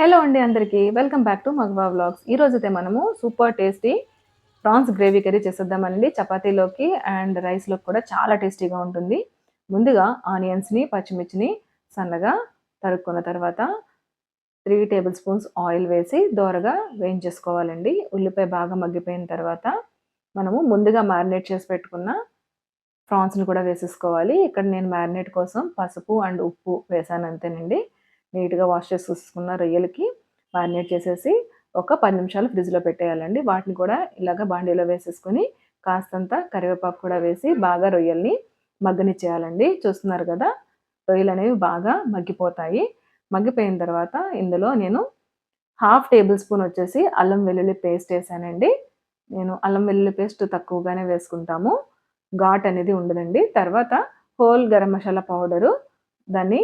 Hello అండి అందరికీ. Welcome back to Magava vlogs ఈ రోజు మనము super tasty prawns gravy curry చేసేద్దామండి చపాతీలోకి అండ్ రైస్లోకి కూడా చాలా టేస్టీగా ఉంటుంది. ముందుగా ఆనియన్స్ని పచ్చిమిర్చిని సన్నగా తరుక్కున్న తర్వాత త్రీ టేబుల్ స్పూన్స్ ఆయిల్ వేసి దోరగా వేయించేసుకోవాలండి. ఉల్లిపాయ బాగా మగ్గిపోయిన తర్వాత మనము ముందుగా మ్యారినేట్ చేసి పెట్టుకున్న ప్రాన్స్ని కూడా వేసేసుకోవాలి. ఇక్కడ నేను మ్యారినేట్ కోసం పసుపు అండ్ ఉప్పు వేసాను అంతేనండి. నీట్గా వాష్ చేసి చూసుకున్న రొయ్యలకి మ్యారినేట్ చేసేసి ఒక పది నిమిషాలు ఫ్రిడ్జ్లో పెట్టేయాలండి. వాటిని కూడా ఇలాగ బాండీలో వేసేసుకొని కాస్తంత కరివేపాకు కూడా వేసి బాగా రొయ్యల్ని మగ్గనిచ్చేయాలండి. చూస్తున్నారు కదా రొయ్యలు అనేవి బాగా మగ్గిపోతాయి. మగ్గిపోయిన తర్వాత ఇందులో నేను హాఫ్ టేబుల్ స్పూన్ వచ్చేసి అల్లం వెల్లుల్లి పేస్ట్ వేసానండి. నేను అల్లం వెల్లుల్లి పేస్ట్ తక్కువగానే వేసుకుంటాము. ఘాట్ అనేది ఉండదండి. తర్వాత హోల్ గరం మసాలా పౌడరు దాన్ని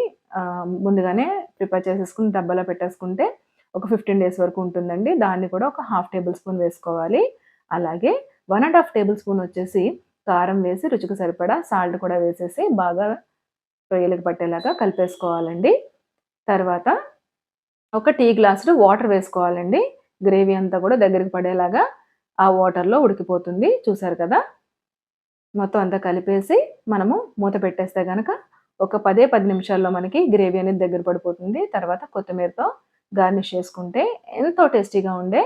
ముందుగానే ప్రిపేర్ చేసేసుకుని డబ్బాలో పెట్టేసుకుంటే ఒక ఫిఫ్టీన్ డేస్ వరకు ఉంటుందండి. దాన్ని కూడా ఒక హాఫ్ టేబుల్ స్పూన్ వేసుకోవాలి. అలాగే one and half tablespoon వచ్చేసి కారం వేసి రుచికి సరిపడా సాల్ట్ కూడా వేసేసి బాగా రొయ్యలకు పట్టేలాగా కలిపేసుకోవాలండి. తర్వాత ఒక టీ గ్లాసులు వాటర్ వేసుకోవాలండి. గ్రేవీ అంతా కూడా దగ్గరికి పడేలాగా ఆ వాటర్లో ఉడికిపోతుంది. చూసారు కదా? మొత్తం అంతా కలిపేసి మనము మూత పెట్టేస్తే కనుక ఒక పదే పది నిమిషాల్లో మనకి గ్రేవీ అనేది దగ్గర పడిపోతుంది. తర్వాత కొత్తిమీరతో గార్నిష్ చేసుకుంటే ఎంతో టేస్టీగా ఉండే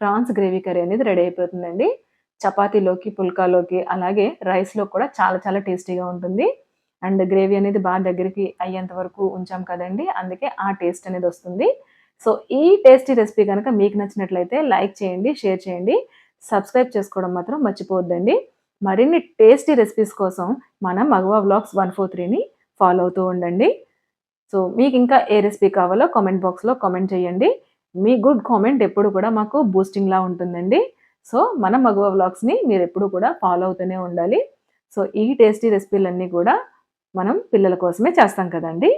ప్రాన్స్ గ్రేవీ కర్రీ అనేది రెడీ అయిపోతుందండి. చపాతీలోకి పుల్కాలోకి అలాగే రైస్లో కూడా చాలా చాలా టేస్టీగా ఉంటుంది. అండ్ గ్రేవీ అనేది బాగా దగ్గరికి అయ్యేంత వరకు ఉంచాం కదండి అందుకే ఆ టేస్ట్ అనేది వస్తుంది. సో ఈ టేస్టీ రెసిపీ కనుక మీకు నచ్చినట్లయితే లైక్ చేయండి షేర్ చేయండి. సబ్స్క్రైబ్ చేసుకోవడం మాత్రం మర్చిపోవద్దండి. మరిన్ని టేస్టీ రెసిపీస్ కోసం మన మగవా వ్లాగ్స్ వన్ ఫోర్ త్రీని ఫాలో అవుతూ ఉండండి. సో మీకు ఇంకా ఏ రెసిపీ కావాలో కామెంట్ బాక్స్లో కామెంట్ చేయండి. మీ గుడ్ కామెంట్ ఎప్పుడు కూడా మాకు బూస్టింగ్లా ఉంటుందండి. సో మన మగవ వ్లాగ్స్ని మీరు ఎప్పుడు కూడా ఫాలో అవుతూనే ఉండాలి. సో ఈ టేస్టీ రెసిపీలన్నీ కూడా మనం పిల్లల కోసమే చేస్తాం కదండి.